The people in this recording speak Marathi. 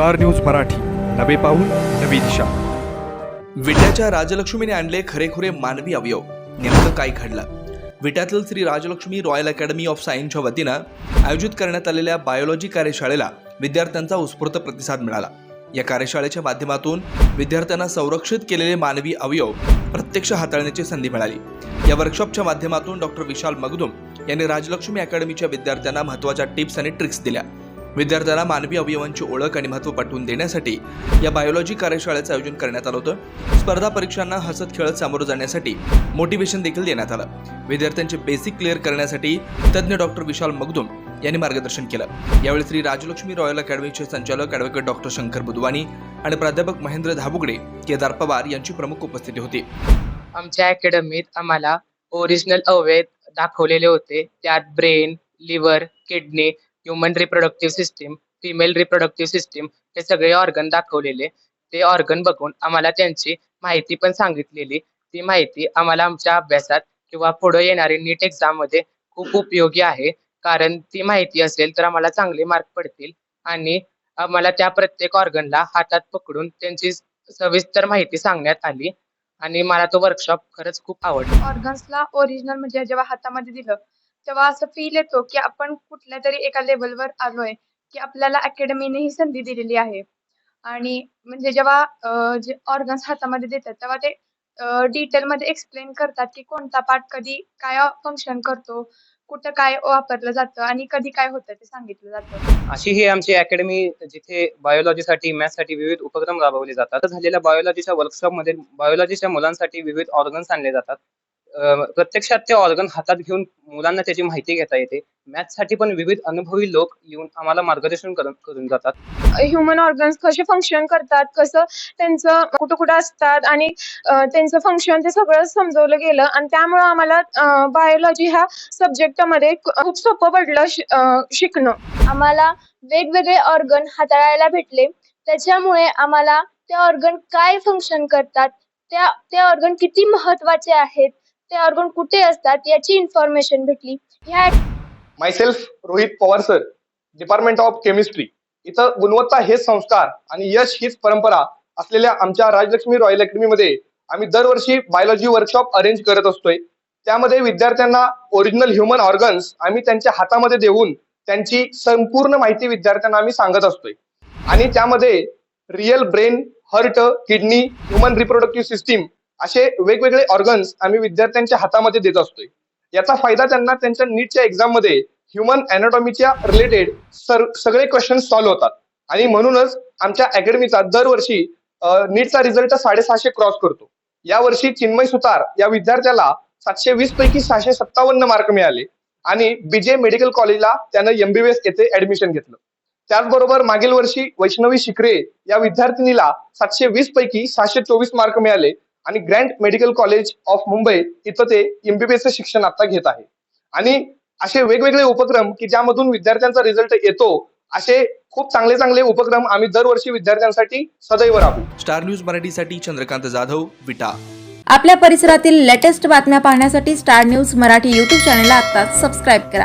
Star news Marathi. नवे पाऊल नवी दिशा. विट्याच्या राजलक्ष्मीने आणले खरेखुरे मानवी अवयव. नेमकं काय घडलं? विट्यातील Shri Rajlakshmi royal academy of सायन्सच्या वतीनं आयोजित करण्यात आलेल्या बायोलॉजी कार्यशाळेला विद्यार्थ्यांचा उत्स्फूर्त प्रतिसाद मिळाला. या कार्यशाळेच्या माध्यमातून विद्यार्थ्यांना संरक्षित केलेले मानवी अवयव प्रत्यक्ष हाताळण्याची संधी मिळाली. या वर्कशॉपच्या माध्यमातून डॉक्टर विशाल मगदुम यांनी राजलक्ष्मी अकॅडमीच्या विद्यार्थ्यांना महत्त्वाच्या टिप्स आणि ट्रिक्स दिल्या. विद्यार्थ्यांना मानवी अवयवांची ओळख आणि महत्त्व पटवून देण्यासाठी या बायोलॉजी कार्यशाळेचं आयोजन करण्यात आलं होतं. स्पर्धा परीक्षांना हसत खेळत सामोरं जाण्यासाठी मोटिवेशन देखील देण्यात आलं. विद्यार्थ्यांचे बेसिक क्लिअर करण्यासाठी तज्ज्ञ डॉक्टर विशाल मगदुम यांनी मार्गदर्शन केलं. यावेळी श्री राजलक्ष्मी रॉयल अकॅडमीचे संचालक ॲडव्होकेट डॉक्टर शंकर बुधवानी आणि प्राध्यापक महेंद्र धाबुगडे केदार पवार यांची प्रमुख उपस्थिती होती. आमच्या अकॅडमीत आम्हाला ओरिजिनल अवयव दाखवलेले होते. त्यात brain liver kidney human reproductive system female reproductive system हे सगळे ऑर्गन दाखवलेले. ते ऑर्गन बघून आम्हाला त्यांची माहिती पण सांगितलेली. ती माहिती आम्हाला आमच्या अभ्यासात किंवा पुढे येणारी नीट एक्झाममध्ये खूप उपयोगी आहे. कारण ती माहिती असेल तर आम्हाला चांगले मार्क पडतील आणि आम्हाला त्या प्रत्येक ऑर्गनला हातात पकडून त्यांची सविस्तर माहिती सांगण्यात आली आणि मला तो वर्कशॉप खरंच खूप आवडला. ऑर्गन्सला ओरिजिनल म्हणजे जेव्हा हातामध्ये दिलं तेव्हा असं फील येतो की आपण कुठल्या तरी एका लेवलवर आलोय की आपल्याला अकॅडमीने ही संधी दिलेली आहे. आणि म्हणजे जेव्हा जे ऑर्गन्स हातामध्ये देतात तेव्हा ते डिटेलमध्ये एक्सप्लेन करतात की कोणता पार्ट कधी काय फंक्शन करतो कुठं काय वापरलं जातं आणि कधी काय होतं ते सांगितलं जातं. अशी ही आमची अकॅडमी जिथे बायोलॉजीसाठी मॅथ्ससाठी विविध उपक्रम राबवले जातात. झालेल्या बायोलॉजीच्या वर्कशॉपमध्ये बायोलॉजीच्या मुलांसाठी विविध ऑर्गन्स आणले जातात. प्रत्यक्षात ते ऑर्गन हातात घेऊन मुलांना त्याची माहिती घेता येते. मॅथ्ससाठी पण विविध अनुभवी लोक येऊन आम्हाला मार्गदर्शन करून करून जातात. ह्युमन ऑर्गन्स कसे फंक्शन करतात? कसं त्यांचं कुठं कुठं असतात? आणि त्यांचं फंक्शन ते सगळं समजवलं गेलं. आणि त्यामुळं आम्हाला बायोलॉजी ह्या सब्जेक्टमध्ये खूप सोपं पडलं शिकणं. आम्हाला वेगवेगळे ऑर्गन हाताळायला भेटले. त्याच्यामुळे आम्हाला ते ऑर्गन काय फंक्शन करतात? त्या ते ऑर्गन किती महत्त्वाचे आहेत? ते ऑर्गन कुठे असतात याची इन्फॉर्मेशन भेटली. ह्या myself Rohit Pawar sir department of chemistry इथं गुणवत्ता हेच संस्कार आणि यश हीच परंपरा असलेल्या आमच्या राजलक्ष्मी रॉयल अकॅडमीमध्ये आम्ही दरवर्षी बायोलॉजी वर्कशॉप अरेंज करत असतोय. त्यामध्ये विद्यार्थ्यांना ओरिजिनल ह्युमन ऑर्गन्स आम्ही त्यांच्या हातामध्ये देऊन त्यांची संपूर्ण माहिती विद्यार्थ्यांना आम्ही सांगत असतोय. आणि त्यामध्ये real brain heart kidney human reproductive system असे वेगवेगळे ऑर्गन्स आम्ही विद्यार्थ्यांच्या हातामध्ये देत असतोय. याचा फायदा त्यांना त्यांच्या नीटच्या एक्झाममध्ये ह्युमन अॅनाटॉमीच्या रिलेटेड सगळे क्वेश्चन सॉल्व्ह होतात. आणि म्हणूनच आमच्या अकॅडमीचा दरवर्षी नीटचा रिझल्ट साडेसहाशे क्रॉस करतो. यावर्षी चिन्मय सुतार या विद्यार्थ्याला सातशे वीस पैकी सहाशे सत्तावन्न मार्क मिळाले. आणि बीजे मेडिकल कॉलेजला त्यानं एमबीबीएस येथे ऍडमिशन घेतलं. त्याचबरोबर मागील वर्षी वैष्णवी शिकरे या विद्यार्थिनीला सातशे वीस पैकी सहाशे चोवीस मार्क मिळाले. आणि grand medical college of Mumbai इथं ते एमबीबीएस शिक्षण आता घेत आहे. आणि असे वेगवेगळे उपक्रम की ज्यामधून विद्यार्थ्यांचा रिझल्ट येतो असे खूप चांगले चांगले उपक्रम आम्ही दरवर्षी विद्यार्थ्यांसाठी सदैव राबू स्टार न्यूज मराठीसाठी चंद्रकांत जाधव विटा. आपल्या परिसरातील लेटेस्ट बातम्या पाहण्यासाठी स्टार न्यूज मराठी यूट्यूब चॅनलला आता सबस्क्राईब करा.